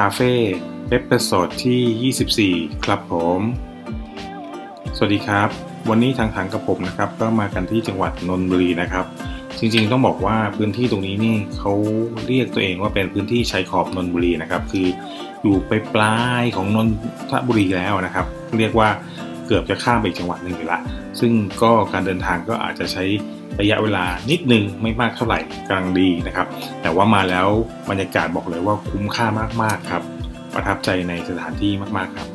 คาเฟ่เอพิโซดที่ 24 ครับผม สวัสดีครับ วันนี้ทางทางกับผมนะครับ ก็มากันที่จังหวัดนนทบุรีนะครับ จริงๆต้องบอกว่าพื้นที่ตรงนี้นี่เขาเรียกตัวเองว่าเป็นพื้นที่ชายขอบนนทบุรีนะครับ คืออยู่ไปปลายของนนทบุรีแล้วนะครับ เรียกว่าเกือบจะข้ามไปอีกจังหวัดหนึ่งอยู่ละ ซึ่งก็การเดินทางก็อาจจะใช้ ระยะเวลานิดนึงไม่มากเท่าไหร่กำลังดีนะครับ แต่ว่ามาแล้วบรรยากาศบอกเลยว่าคุ้มค่ามากๆครับ ประทับใจในสถานที่มากๆครับ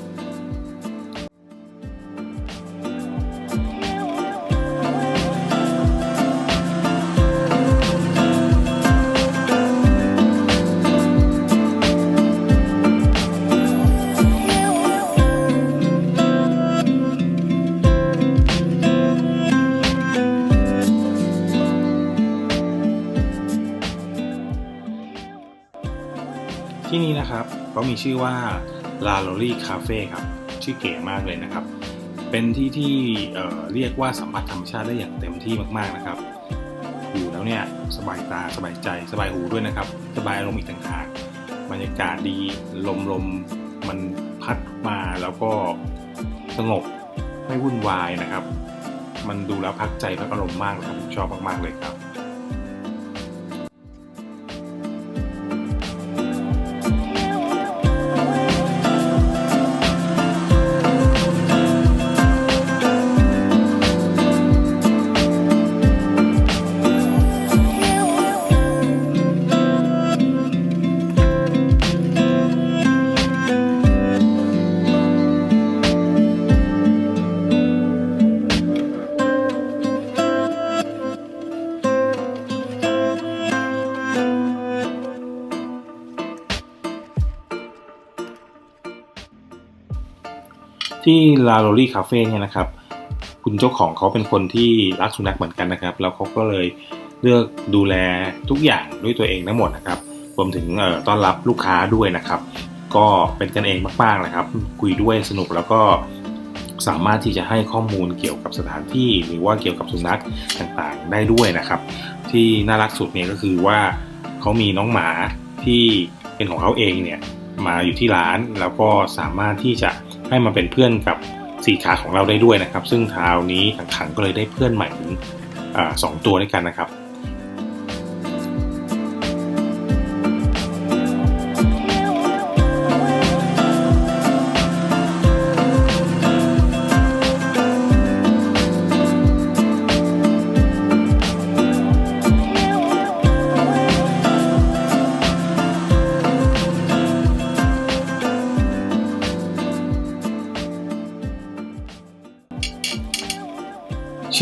เขามีชื่อว่า La l o r i Cafe ครับ ชื่อเก๋มากเลยนะครับ เป็นที่ที่เเรียกว่าสัมผัสธรรมชาติได้อย่างเต็มที่มากๆนะครับ อยู่แล้วเนี่ยสบายตาสบายใจสบายหูด้วยนะครับ สบายอารมณ์อีกต่างหากบรรยากาศดีลมลมมันพัดมาแล้วก็สงบไม่วุ่นวายนะครับ มันดูแล้วพักใจพักอารมณ์มากเลยครับชอบมากๆเลยครับ ที่ลาโรลี่คาเฟ่เนี่ยนะครับ คุณเจ้าของเขาเป็นคนที่รักสุนัขเหมือนกันนะครับ แล้วเขาก็เลยเลือกดูแลทุกอย่างด้วยตัวเองทั้งหมดนะครับ รวมถึงต้อนรับลูกค้าด้วยนะครับ ก็เป็นกันเองมากๆนะครับ คุยด้วยสนุกแล้วก็สามารถที่จะให้ข้อมูลเกี่ยวกับสถานที่หรือว่าเกี่ยวกับสุนัขต่างๆ ได้ด้วยนะครับ ที่น่ารักสุดเนี่ยก็คือว่าเขามีน้องหมาที่เป็นของเขาเองเนี่ยมาอยู่ที่ร้านแล้วก็สามารถที่จะ ให้มาเป็นเพื่อนกับสี่ขาของเราได้ด้วยนะครับ ซึ่งเท้านี้ขังๆก็เลยได้เพื่อนใหม่ถึงสองตัวด้วยกันนะครับ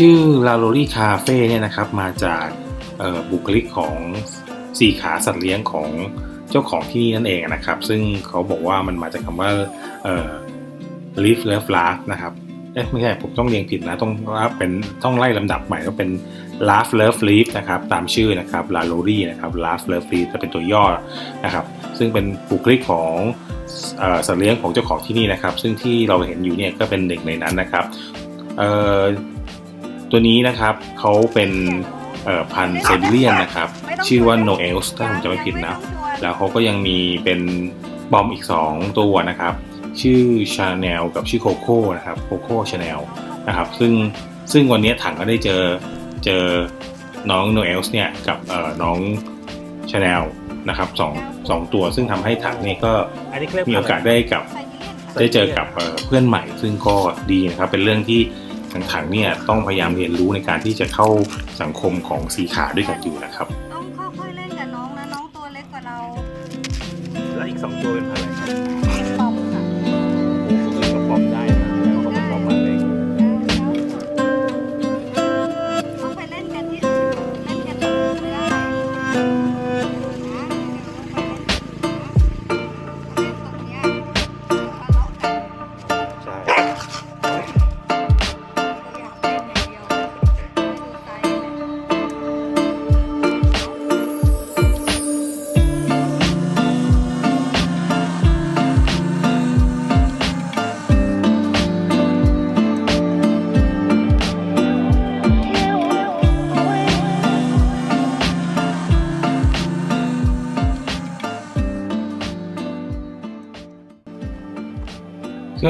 ชื่อ La l o r i Cafe เนี่ยนะครับมาจากบุคลิกของสี่ขาสัตว์เลี้ยงของเจ้าของที่นี่นั่นเองนะครับ ซึ่งเขาบอกว่ามันมาจากคำว่าเอ่อ live love laugh นะครับเอ๊ะไม่ใช่ผมต้องเรียงผิดนะต้องเป็นต้องไล่ลำดับใหม่ต้องเป็น laugh love live นะครับตามชื่อนะครับ La l o r i นะครับ laugh love live จะเป็นตัวย่อนะครับ ซึ่งเป็นบุคลิกของสัตว์เลี้ยงของเจ้าของที่นี่นะครับ ซึ่งที่เราเห็นอยู่เนี่ยก็เป็นหนึ่งในนั้นนะครับเอ่อ ตัวนี้นะครับเขาเป็นเอ่อพันธุ์ไซบีเรียนนะครับ ชื่อว่าโนเอลส์ถ้าผมจำไม่ผิดนะ แล้วเขาก็ยังมีเป็นบอมอีก 2 ตัวนะครับ ชื่อชาแนลกับชื่อโคโค่นะครับโคโค่ชาแนลนะครับ ซึ่งซึ่งวันนี้ถังก็ได้เจอเจอน้องโนเอลส์เนี่ยกับเอ่อน้องชาแนลนะครับสองสองตัวซึ่งทำให้ถังเนี่ยก็อันนี้เรียกมีโอกาสได้กับได้เจอกับเอ่อเพื่อนใหม่ ซึ่งก็ดีนะครับเป็นเรื่องที่ ทางถังเนี่ยต้องพยายามเรียนรู้ในการที่จะเข้าสังคมของสีขาด้วยกันอยู่นะครับ ต้องค่อยๆเล่นกับน้องนะน้องตัวเล็กกว่าเรา แล้วอีกสองตัวเป็นพัน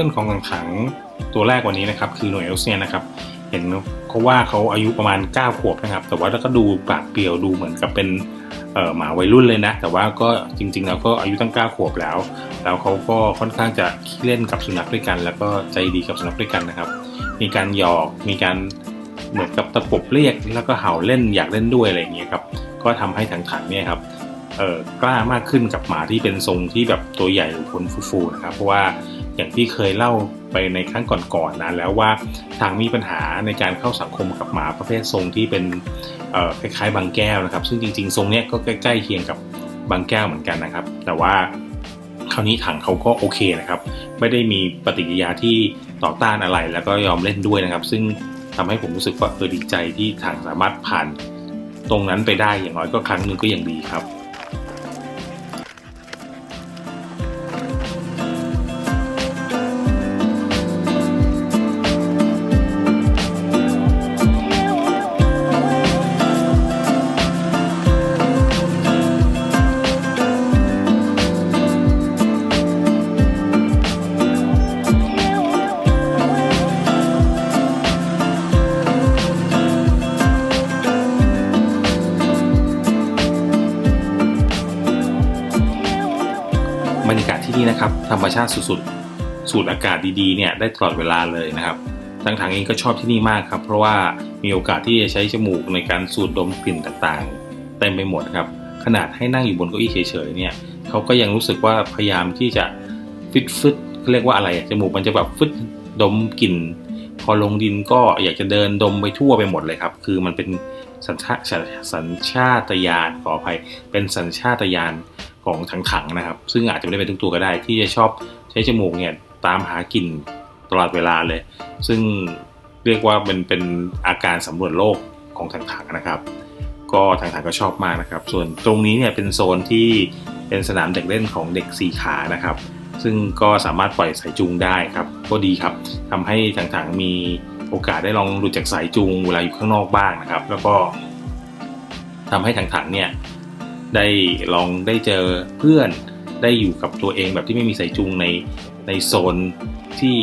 เรื่องของถังตัวแรกวันนี้นะครับคือหน่วยเอลเซียนะครับเห็นเขาว่าเขาอายุประมาณ 9 ขวบนะครับ แต่ว่าแล้วก็ดูปากเปรียวดูเหมือนกับเป็นหมาวัยรุ่นเลยนะ แต่ว่าก็จริงๆแล้วก็อายุตั้ง 9 ขวบแล้ว แล้วเขาก็ค่อนข้างจะขี้เล่นกับสุนัขด้วยกัน แล้วก็ใจดีกับสุนัขด้วยกันนะครับ มีการหยอกมีการเหมือนกับตะปบเรียกแล้วก็เห่าเล่นอยากเล่นด้วยอะไรอย่างเงี้ยครับก็ทำให้ถังๆเนี่ยครับกล้ามากขึ้นกับหมาที่เป็นทรงที่แบบตัวใหญ่หรือคนฟูๆนะครับ เพราะว่า อย่างที่เคยเล่าไปในครั้งก่อนๆนะแล้วว่าทางมีปัญหาในการเข้าสังคมกับหมาประเภททรงที่เป็นคล้ายๆบางแก้วนะครับ ซึ่งจริงๆ ทรงเนี้ยก็ใกล้ๆเคียงกับบางแก้วเหมือนกันนะครับ แต่ว่าคราวนี้ถังเขาก็โอเคนะครับ ไม่ได้มีปฏิกิริยาที่ต่อต้านอะไรแล้วก็ยอมเล่นด้วยนะครับ ซึ่งทำให้ผมรู้สึกว่าเออดีใจที่ถังสามารถผ่านตรงนั้นไปได้อย่างน้อยก็ครั้งหนึ่งก็ยังดีครับ ที่นี่นะครับธรรมชาติสุดๆ สูดอากาศดีๆเนี่ยได้ตลอดเวลาเลยนะครับทางทางเองก็ชอบที่นี่มากครับเพราะว่ามีโอกาสที่จะใช้จมูกในการสูดดมกลิ่นต่างๆเต็มไปหมดครับขนาดให้นั่งอยู่บนเก้าอี้เฉยๆเนี่ยเขาก็ยังรู้สึกว่าพยายามที่จะฟิตฟึดเรียกว่าอะไรจมูกมันจะแบบฟึดดมกลิ่นพอลงดินก็อยากจะเดินดมไปทั่วไปหมดเลยครับ คือมันเป็น สัญชาติสัญชาตญาณขออภัย เป็นสัญชาตญาณของถังๆนะครับ ซึ่งอาจจะไม่ได้เป็นทุกตัวก็ได้ ที่จะชอบใช้จมูกเนี่ยตามหากลิ่นตลอดเวลาเลย ซึ่งเรียกว่าเป็นเป็นอาการสำรวจโลกของถังๆนะครับ ก็ถังๆก็ชอบมากนะครับ ส่วนตรงนี้เนี่ยเป็นโซนที่เป็นสนามเด็กเล่นของเด็กสี่ขานะครับ ซึ่งก็สามารถปล่อยสายจูงได้ครับ ก็ดีครับทำให้ถังๆมี โอกาสได้ลองหลุดจากสายจูงเวลาอยู่ข้างนอกบ้างนะครับ แล้วก็ทำให้ถังๆเนี่ยได้ลองได้เจอเพื่อนได้อยู่กับตัวเองแบบที่ไม่มีสายจูงในในโซนที่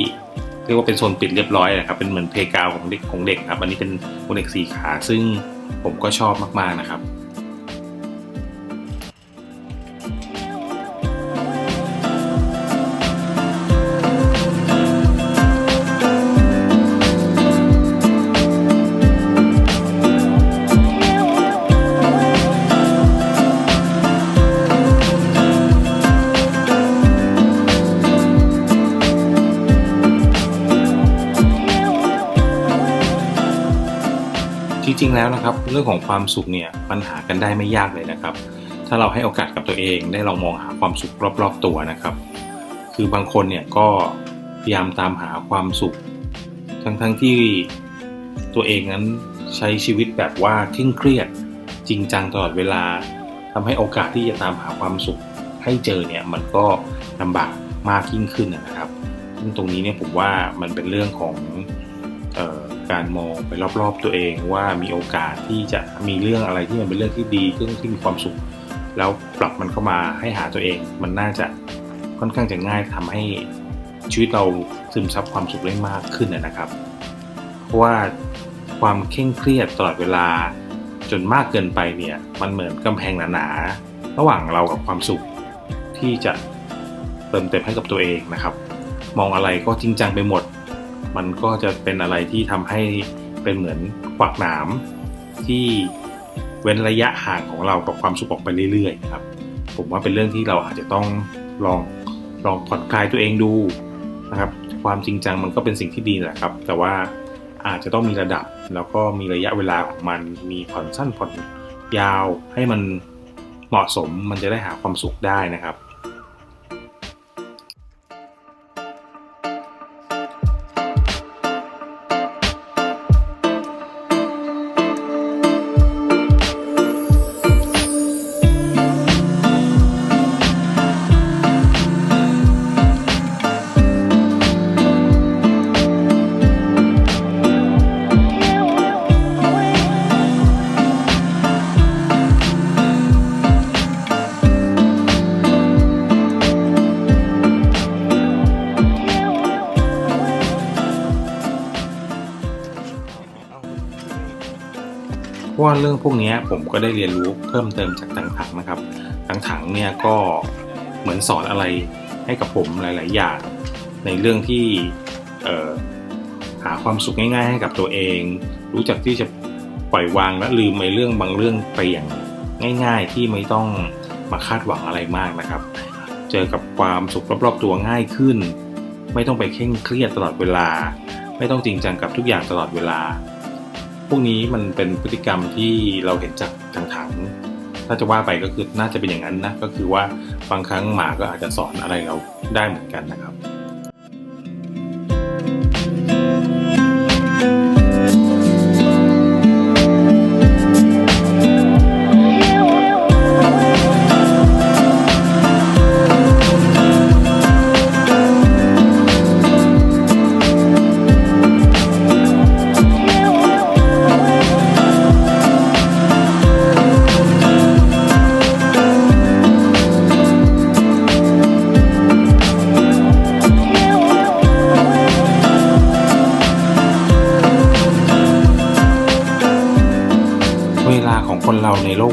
เรียกว่าเป็นโซนปิดเรียบร้อยนะครับเป็นเหมือนเพกาวของเด็กของเด็กครับอันนี้เป็นโอเด็กสี่ขาซึ่งผมก็ชอบมากๆนะครับ จริงๆแล้วนะครับ เรื่องของความสุขเนี่ยปัญหากันได้ไม่ยากเลยนะครับ ถ้าเราให้โอกาสกับตัวเองได้ลองมองหาความสุขรอบๆตัวนะครับ คือบางคนเนี่ยก็พยายามตามหาความสุข ทั้งๆที่ตัวเองนั้นใช้ชีวิตแบบว่าเคร่งเครียดจริงจังตลอดเวลาทำให้โอกาสที่จะตามหาความสุขให้เจอเนี่ยมันก็ลำบากมากยิ่งขึ้นนะครับซึ่งตรงนี้เนี่ยผมว่ามันเป็นเรื่องของเออ การมองไปรอบๆตัวเองว่ามีโอกาสที่จะมีเรื่องอะไรที่มันเป็นเรื่องที่ดีเรื่องที่มีความสุข แล้วปรับมันเข้ามาให้หาตัวเอง มันน่าจะค่อนข้างจะง่ายทำให้ชีวิตเราซึมซับความสุขได้มากขึ้นนะครับ เพราะว่าความเคร่งเครียดตลอดเวลาจนมากเกินไปเนี่ยมันเหมือนกำแพงหนาๆระหว่างเรากับความสุขที่จะเติมเต็มให้กับตัวเองนะครับ มองอะไรก็จริงจังไปหมด มันก็จะเป็นอะไรที่ทำให้เป็นเหมือนขวากหนามที่เว้นระยะห่างของเรากับความสุขออกไปเรื่อยๆครับ ผมว่าเป็นเรื่องที่เราอาจจะต้องลองลองผ่อนคลายตัวเองดูนะครับ ความจริงจังมันก็เป็นสิ่งที่ดีแหละครับ แต่ว่าอาจจะต้องมีระดับแล้วก็มีระยะเวลาของมันมีผ่อนสั้นผ่อนยาวให้มันเหมาะสมมันจะได้หาความสุขได้นะครับ เรื่องพวกนี้ผมก็ได้เรียนรู้เพิ่มเติมจากถังนะครับถังเนี่ยก็เหมือนสอนอะไรให้กับผมหลาย ๆ อย่าง ในเรื่องที่หาความสุขง่าย ๆ ให้กับตัวเอง รู้จักที่จะปล่อยวางและลืมในเรื่องบางเรื่องไปอย่างง่าย ๆ ที่ไม่ต้องมาคาดหวังอะไรมากนะครับ เจอกับความสุขรอบ ๆ ตัวง่ายขึ้น ไม่ต้องไปเคร่งเครียดตลอดเวลา ไม่ต้องจริงจังกับทุกอย่างตลอดเวลา พวกนี้มันเป็นพฤติกรรมที่เราเห็นจากทางถังถ้าจะว่าไปก็คือน่าจะเป็นอย่างนั้นนะก็คือว่าบางครั้งหมาก็อาจจะสอนอะไรเราได้เหมือนกันนะครับ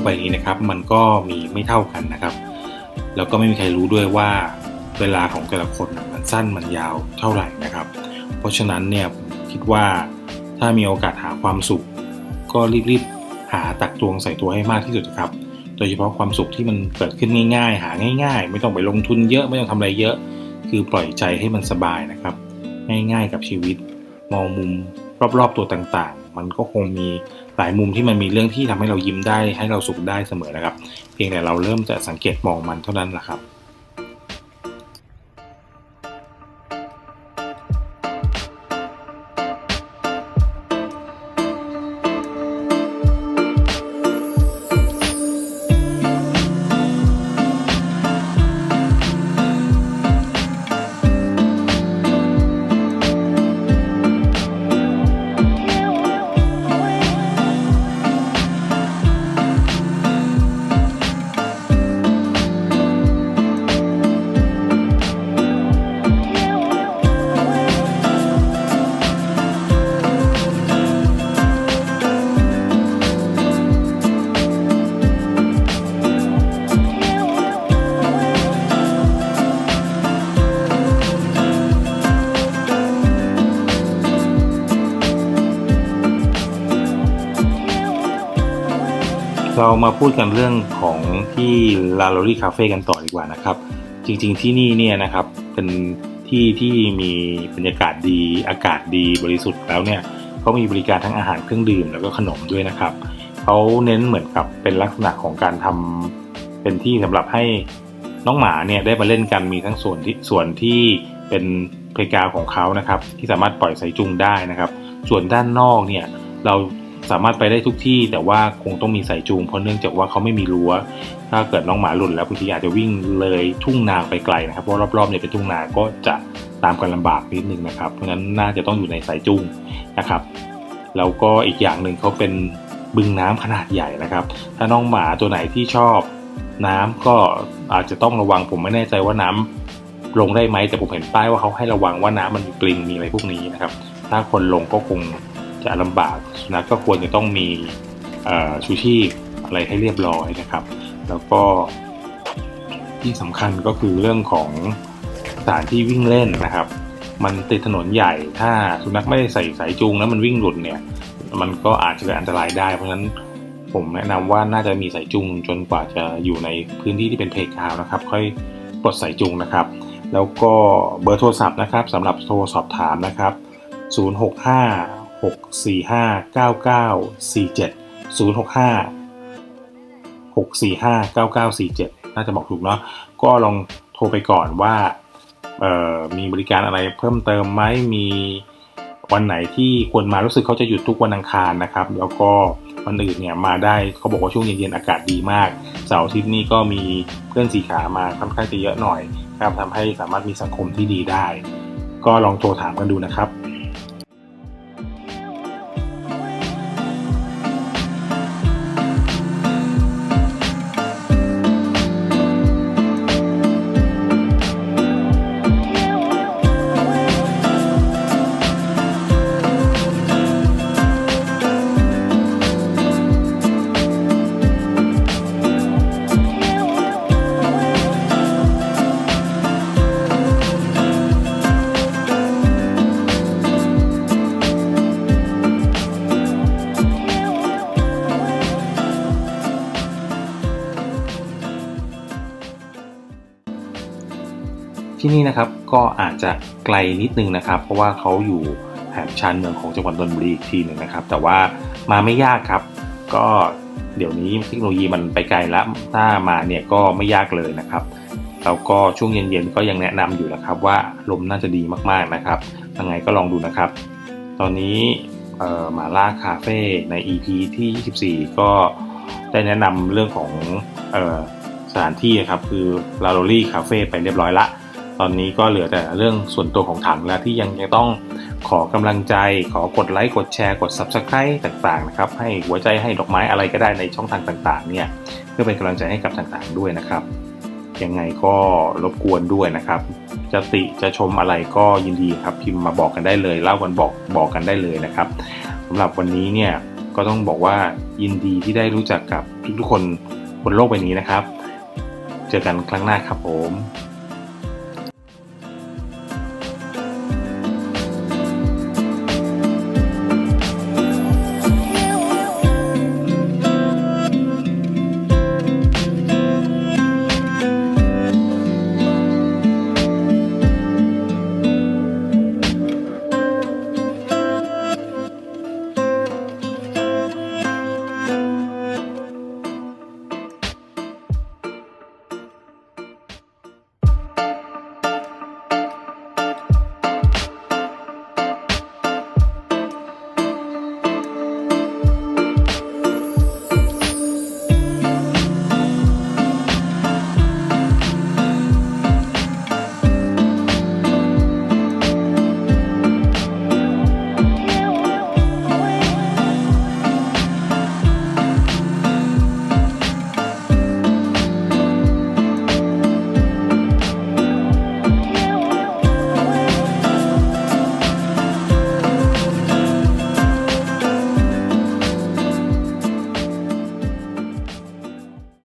ในโลกใบนี้นะครับ มันก็มีไม่เท่ากันนะครับ แล้วก็ไม่มีใครรู้ด้วยว่าเวลาของแต่ละคนมันสั้นมันยาวเท่าไหร่นะครับ เพราะฉะนั้นเนี่ยคิดว่าถ้ามีโอกาสหาความสุข ก็รีบๆหาตักตวงใส่ตัวให้มากที่สุดครับ โดยเฉพาะความสุขที่มันเกิดขึ้นง่าย ๆ หาง่าย ๆ ไม่ต้องไปลงทุนเยอะไม่ต้องทำอะไรเยอะ คือปล่อยใจให้มันสบายนะครับ ง่ายๆกับชีวิต มองมุมรอบๆตัวต่างๆ มันก็คงมี หลายมุมที่มันมีเรื่องที่ทำให้เรายิ้มได้ให้เราสุขได้เสมอนะครับ เพียงแต่เราเริ่มจะสังเกตมองมันเท่านั้นแหละครับ มาพูดกันเรื่องของที่ลา l ล r รี่คาเฟ่กันต่อดีกว่านะครับ จริงๆที่นี่เนี่ยนะครับเป็นที่ที่มีบรรยากาศดีอากาศดีบริสุทธิ์แล้วเนี่ยเขามีบริการทั้งอาหารเครื่องดื่มแล้วก็ขนมด้วยนะครับเขาเน้นเหมือนกับเป็นลักษณะของการทำเป็นที่สำหรับให้น้องหมาเนี่ยได้มาเล่นกันมีทั้งส่วนที่ส่วนที่เป็นเพลกาของเขานะครับ ที่สามารถปล่อยสายจุงได้นะครับ ส่วนด้านนอกเนี่ยเรา สามารถไปได้ทุกที่แต่ว่าคงต้องมีสายจูงเพราะเนื่องจากว่าเขาไม่มีรั้ว ถ้าเกิดน้องหมาหลุดแล้วบางทีอาจจะวิ่งเลยทุ่งนาไปไกลนะครับเพราะรอบๆเนี่ยเป็นทุ่งนาก็จะตามกันลำบากนิดนึงนะครับเพราะนั้นน่าจะต้องอยู่ในสายจูงนะครับแล้วก็อีกอย่างหนึ่งเขาเป็นบึงน้ำขนาดใหญ่นะครับ ถ้าน้องหมาตัวไหนที่ชอบน้ำก็อาจจะต้องระวังผมไม่แน่ใจว่าน้ำลงได้ไหมแต่ผมเห็นป้ายว่าเขาให้ระวังว่าน้ำมันมีปลิงมีอะไรพวกนี้นะครับ ถ้าคนลงก็คง จะลำบากสุนัขก็ควรจะต้องมีชูชีพอะไรให้เรียบร้อยนะครับ แล้วก็ที่สำคัญก็คือเรื่องของสถานที่วิ่งเล่นนะครับ มันติดถนนใหญ่ ถ้าสุนัขไม่ได้ใส่สายจูงแล้วมันวิ่งหลุดเนี่ย มันก็อาจจะเกิดอันตรายได้ เพราะฉะนั้นผมแนะนำว่าน่าจะมีสายจูงจนกว่าจะอยู่ในพื้นที่ที่เป็นเพลกาวนะครับ ค่อยปลดสายจูงนะครับ แล้วก็เบอร์โทรศัพท์นะครับสำหรับโทรสอบถามนะครับ 065 645 9947 065 645 9947 น่าจะบอกถูกเนาะก็ลองโทรไปก่อนว่ามีบริการอะไรเพิ่มเติมไหมมีวันไหนที่ควรมารู้สึกเขาจะหยุดทุกวันอังคารนะครับ แล้วก็วันอื่นเนี่ยมาได้เขาบอกว่าช่วงเย็นๆอากาศดีมาก เสาร์อาทิตย์นี้ก็มีเพื่อนสีขามาค่อนข้างจะเยอะหน่อยครับทำให้สามารถมีสังคมที่ดีได้ ก็ลองโทรถามกันดูนะครับ ที่นี่นะครับก็อาจจะไกลนิดนึงนะครับ เพราะว่าเขาอยู่แถบชานเมืองของจังหวัดนนทบุรีอีกทีหนึ่งนะครับ แต่ว่ามาไม่ยากครับ ก็เดี๋ยวนี้เทคโนโลยีมันไปไกลแล้วถ้ามาเนี่ยก็ไม่ยากเลยนะครับแล้วก็ช่วงเย็นๆก็ยังแนะนำอยู่นะครับว่าลมน่าจะดีมากๆนะครับยังไงก็ลองดูนะครับ ตอนนี้หมาล่าคาเฟ่ใน EP ที่ 24 ก็ได้แนะนำเรื่องของออสถานที่นะครับคือลาโรลี่คาเฟ่ไปเรียบร้อยละ ตอนนี้ก็เหลือแต่เรื่องส่วนตัวของถังแล้วที่ยังจะต้องขอกำลังใจ ขอกดไลค์ กดแชร์ กด Subscribe ต่างๆนะครับ ให้หัวใจให้ดอกไม้อะไรก็ได้ในช่องทางต่างๆ เนี่ยเพื่อเป็นกำลังใจให้กับต่างๆด้วยนะครับ ยังไงก็รบกวนด้วยนะครับ จะติจะชมอะไรก็ยินดีครับพิมพ์มาบอกกันได้เลยเล่ากันบอกบอกกันได้เลยนะครับสำหรับวันนี้เนี่ยก็ต้องบอกว่ายินดีที่ได้รู้จักกับทุกๆคนบนโลกใบนี้นะครับ เจอกันครั้งหน้าครับผม